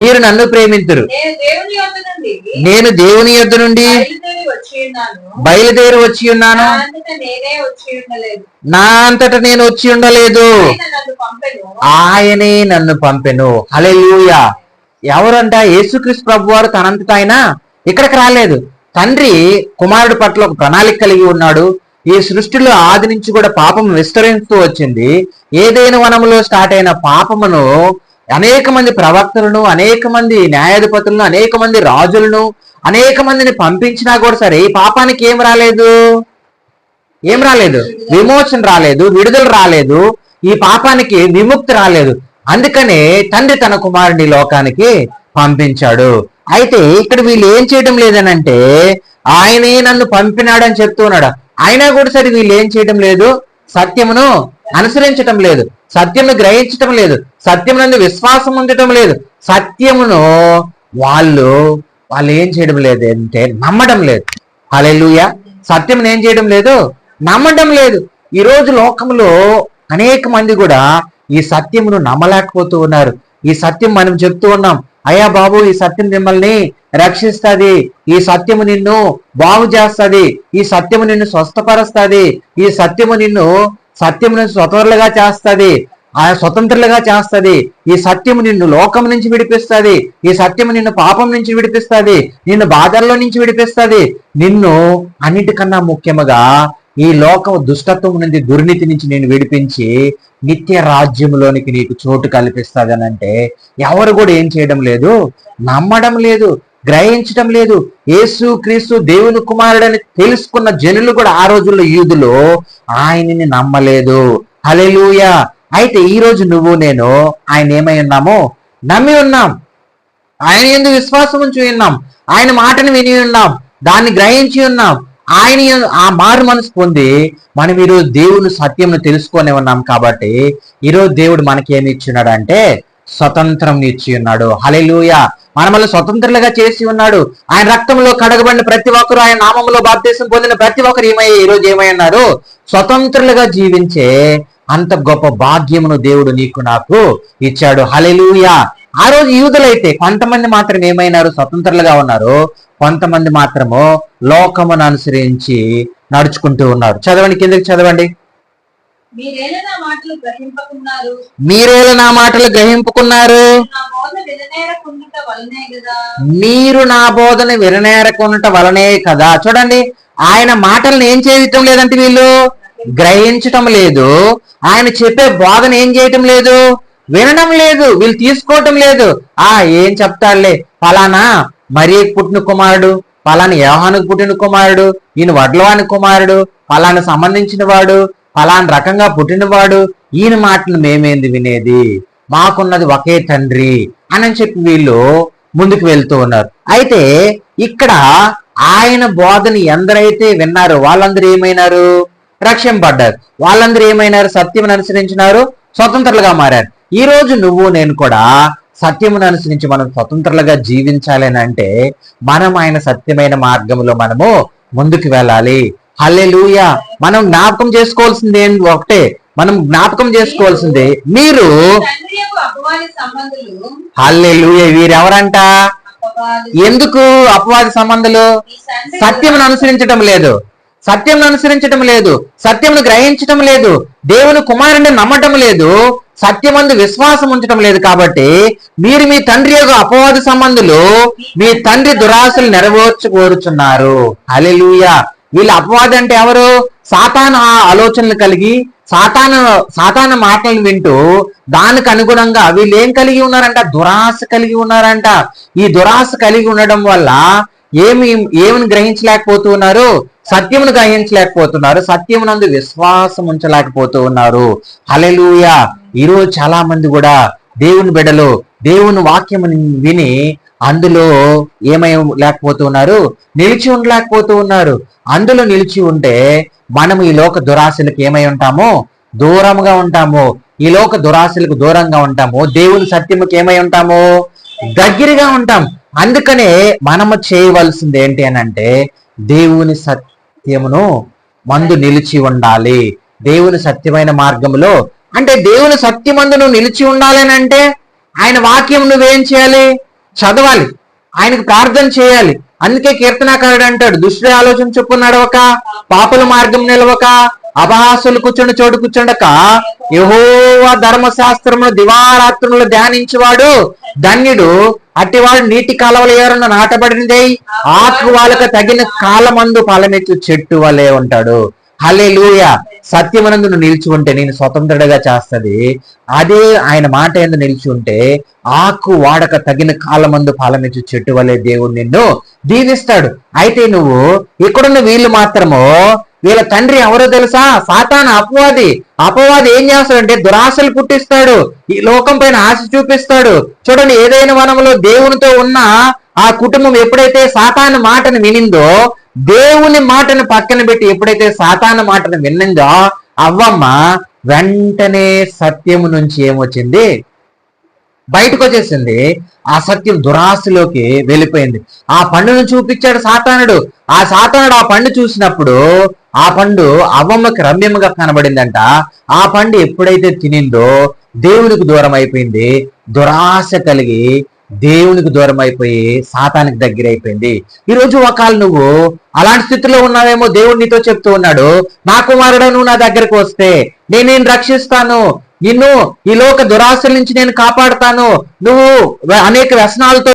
మీరు నన్ను ప్రేమింతురు. నేను దేవుని యొద్ద నుండి బయలుదేరి వచ్చి ఉన్నాను. నా అంతటా నేనే వచ్చి ఉండలేదు. ఆయన నన్ను పంపెను. హల్లెలూయ. ఎవరంట? యేసుక్రీస్తు ప్రభు వారు తనంతట ఆయన ఇక్కడికి రాలేదు. తండ్రి కుమారుడి పట్ల ఒక ప్రణాళిక కలిగి ఉన్నాడు. ఈ సృష్టిలో ఆది నుంచి కూడా పాపం విస్తరిస్తూ వచ్చింది. ఏదైనా వనములో స్టార్ట్ అయిన పాపమును అనేక మంది ప్రవక్తలను అనేక మంది న్యాయాధిపతులను అనేక మంది రాజులను అనేక మందిని పంపించినా కూడా సరే ఈ పాపానికి ఏం రాలేదు? ఏం రాలేదు? విమోచన రాలేదు విడుదల రాలేదు ఈ పాపానికి విముక్తి రాలేదు. అందుకనే తండ్రి తన కుమారుని లోకానికి పంపించాడు. అయితే ఇక్కడ వీళ్ళు ఏం చేయడం లేదనంటే ఆయనే నన్ను పంపినాడని చెప్తూ ఉన్నాడు. అయినా కూడా సరే వీళ్ళు ఏం చేయడం లేదు? సత్యమును అనుసరించటం లేదు. సత్యమును గ్రహించటం లేదు. సత్యమునందు విశ్వాసం ఉండటం లేదు. సత్యమును వాళ్ళు వాళ్ళు ఏం చేయడం లేదు అంటే నమ్మడం లేదు. హల్లెలూయా. సత్యం ఏం చేయడం లేదు? నమ్మడం లేదు. ఈ రోజు లోకంలో అనేక మంది కూడా ఈ సత్యమును నమ్మలేకపోతూ ఉన్నారు. ఈ సత్యం మనం చెప్తూ ఉన్నాం. అయ్యా బాబు ఈ సత్యం మిమ్మల్ని రక్షిస్తుంది. ఈ సత్యము నిన్ను బాగు చేస్తుంది. ఈ సత్యము నిన్ను స్వస్థపరుస్తుంది. ఈ సత్యము నిన్ను సత్యమును స్వతంత్రులుగా చేస్తుంది. ఆ స్వతంత్రులుగా చేస్తుంది. ఈ సత్యము నిన్ను లోకం నుంచి విడిపిస్తుంది. ఈ సత్యము నిన్ను పాపం నుంచి విడిపిస్తుంది. నిన్ను బాధల్లో నుంచి విడిపిస్తుంది. నిన్ను అన్నిటికన్నా ముఖ్యముగా ఈ లోక దుష్టత్వం నుండి దుర్నీతి నుంచి నేను విడిపించి నిత్య రాజ్యంలోనికి నీకు చోటు కల్పిస్తాదని అంటే ఎవరు కూడా ఏం చేయడం లేదు. నమ్మడం లేదు. గ్రహించటం లేదు. యేసు క్రీస్తు దేవుని కుమారుడని తెలుసుకున్న జనులు కూడా ఆ రోజుల్లో యూదులు ఆయనని నమ్మలేదు. హలెలూయ అయితే ఈ రోజు నువ్వు నేను ఆయన ఏమై ఉన్నాము నమ్మి ఉన్నాం. ఆయన ఎందుకు విశ్వాసం ఉంచి ఉన్నాం. ఆయన మాటను విని ఉన్నాం. దాన్ని గ్రహించి ఉన్నాం. ఆయన ఆ మారు మనసు పొంది మనం ఈరోజు దేవుని సత్యంను తెలుసుకొని ఉన్నాం కాబట్టి ఈరోజు దేవుడు మనకేమి ఏమి అంటే స్వతంత్రం ఇచ్చి ఉన్నాడు. హలెలూయ మనమల్ని స్వతంత్రులుగా చేసి ఉన్నాడు. ఆయన రక్తంలో కడగబడిన ప్రతి ఒక్కరు ఆయన నామంలో బాప్తీసం పొందిన ప్రతి ఒక్కరు ఏమై ఈ రోజు ఏమై ఉన్నారు? స్వతంత్రులుగా జీవించే అంత గొప్ప భాగ్యమును దేవుడు నీకు నాకు ఇచ్చాడు. హలెలూయ ఆ రోజు యూదులైతే కొంతమంది మాత్రం ఏమైనారు? స్వతంత్రులుగా ఉన్నారు. కొంతమంది మాత్రము లోకమును అనుసరించి నడుచుకుంటూ ఉన్నారు. చదవండి కిందకి చదవండి మీరేనా నా మాటలు గ్రహింపకున్నారు మీరేలా నా మాటలు గ్రహింపుకున్నారు? మీరు నా బోధన విననేరకొనుట వలనే కదా. చూడండి ఆయన మాటలను ఏం చేయటం లేదంటే వీళ్ళు గ్రహించటం లేదు. ఆయన చెప్పే బోధన ఏం చేయటం లేదు? వినడం లేదు వీళ్ళు తీసుకోవటం లేదు. ఆ ఏం చెప్తాడులే ఫలానా మరియకు పుట్టిన కుమారుడు ఫలానా యోహానుకు పుట్టిన కుమారుడు ఈయన వడ్లవాని కుమారుడు ఫలానా సంబంధించిన వాడు ఫలానా రకంగా పుట్టినవాడు ఈయన మాటలు మేమేంది వినేది? మాకున్నది ఒకే తండ్రి అని చెప్పి వీళ్ళు ముందుకు వెళ్తూ ఉన్నారు. అయితే ఇక్కడ ఆయన బోధని ఎందరైతే విన్నారో వాళ్ళందరూ ఏమైనారు? రక్షింపడ్డారు వాళ్ళందరూ ఏమైనారు? సత్యమును అనుసరించినారు స్వతంత్రులుగా మారారు. ఈ రోజు నువ్వు నేను కూడా సత్యమును అనుసరించి మనం స్వతంత్రులుగా జీవించాలి అని అంటే మనం ఆయన సత్యమైన మార్గంలో మనము ముందుకు వెళ్ళాలి. హల్లెలూయ! మనం జ్ఞాపకం చేసుకోవాల్సింది ఏంటి ఒకటే? మనం జ్ఞాపకం చేసుకోవాల్సింది మీరు తండ్రి వీరెవరంట? ఎందుకు అపవాది సంబంధాలు? ఈ సత్యమును అనుసరించడం లేదు. సత్యంను అనుసరించడం లేదు. సత్యమును గ్రహించడం లేదు. దేవుని కుమారుని నమ్మటం లేదు. సత్యమందు విశ్వాసం ఉంచడం లేదు కాబట్టి మీరు మీ తండ్రి యొక్క అపవాది సంబంధులు మీ తండ్రి దురాశలు నెరవేర్చుకోరుచున్నారు అలెలుయా వీళ్ళ అపవాది అంటే ఎవరు? సాతాన ఆ ఆలోచనలు కలిగి సాతాన సాతాన మాటలను వింటూ దానికి అనుగుణంగా వీళ్ళు ఏం కలిగి ఉన్నారంట? దురాశ కలిగి ఉన్నారంట. ఈ దురాశ కలిగి ఉండడం వల్ల ఏమి ఏమిని గ్రహించలేకపోతూ ఉన్నారు సత్యమును గ్రహించలేకపోతున్నారు. సత్యమునందు విశ్వాసం ఉంచలేకపోతూ ఉన్నారు హలెలూయ ఈరోజు చాలా మంది కూడా దేవుని బిడలు దేవుని వాక్యముని విని అందులో ఏమై లేకపోతూ ఉన్నారు? నిలిచి ఉండలేకపోతూ ఉన్నారు. అందులో నిలిచి ఉంటే మనం ఈ లోక దురాశలకు ఏమై ఉంటాము? దూరంగా ఉంటాము? ఈ లోక దురాశలకు దూరంగా ఉంటాము? దేవుని సత్యముకి ఏమై ఉంటాము? దగ్గరగా ఉంటాం. అందుకనే మనము చేయవలసింది ఏంటి అని అంటే దేవుని సత్యమును మందు నిలిచి ఉండాలి. దేవుని సత్యమైన మార్గంలో అంటే దేవుని సత్యమందు నువ్వు నిలిచి ఉండాలి అని అంటే ఆయన వాక్యం నువ్వేం చేయాలి? చదవాలి. ఆయనకు ప్రార్థన చేయాలి. అందుకే కీర్తనాకారుడు అంటాడు దుష్టి ఆలోచన చొప్పున నడవక పాపల మార్గం నిలవక అపహాసులు కూర్చుని చోటు కూర్చుండక యహోవా ధర్మశాస్త్రమును దివారాత్రులు ధ్యానించేవాడు. ధన్యుడు అట్టివాడు నీటి కాలవల ఎవరన్న నాటబడినదే ఆకు వాళ్ళకు తగిన కాలమందు ఫలమెత్తు చెట్టు వలె ఉంటాడు. హలే సత్యమనందు నువ్వు నిలిచి ఉంటే నేను స్వతంత్రుడిగా చేస్తది. అదే ఆయన మాట ఎందు నిలిచి ఉంటే ఆకు వాడక తగిన కాలమందు ఫలమిచ్చు చెట్టు వలె దేవుడు నిన్ను దీవిస్తాడు. అయితే నువ్వు ఇక్కడున్న వీళ్ళు మాత్రము వీళ్ళ తండ్రి ఎవరో తెలుసా? సాతాన అపవాది. అపవాది ఏం చేస్తాడంటే దురాశలు పుట్టిస్తాడు. ఈ లోకం పైన ఆశ చూపిస్తాడు. చూడండి ఏదైనా వనంలో దేవునితో ఉన్న ఆ కుటుంబం ఎప్పుడైతే సాతాను మాటను వినిందో దేవుని మాటను పక్కన పెట్టి ఎప్పుడైతే సాతాన మాటను విన్నిందో అవ్వమ్మ వెంటనే సత్యము నుంచి ఏమొచ్చింది? బయటకు వచ్చేసింది ఆ సత్యం దురాశలోకి వెళ్ళిపోయింది. ఆ పండును చూపించాడు సాతానుడు. ఆ సాతానుడు ఆ పండు చూసినప్పుడు ఆ పండు అవ్వమ్మకి రమ్యముగా కనబడిందంట. ఆ పండు ఎప్పుడైతే తినిందో దేవునికి దూరం అయిపోయింది దురాశ కలిగి దేవునికి దూరం అయిపోయి సాతానికి దగ్గర అయిపోయింది ఈ రోజు నువ్వు అలాంటి స్థితిలో ఉన్నావేమో దేవుడు నీతో చెప్తూ ఉన్నాడు నా కుమారుడు నువ్వు నా దగ్గరకు వస్తే నేను నేను రక్షిస్తాను. నిన్ను ఈ లోక దురాశల నుంచి నేను కాపాడుతాను. నువ్వు అనేక వ్యసనాలతో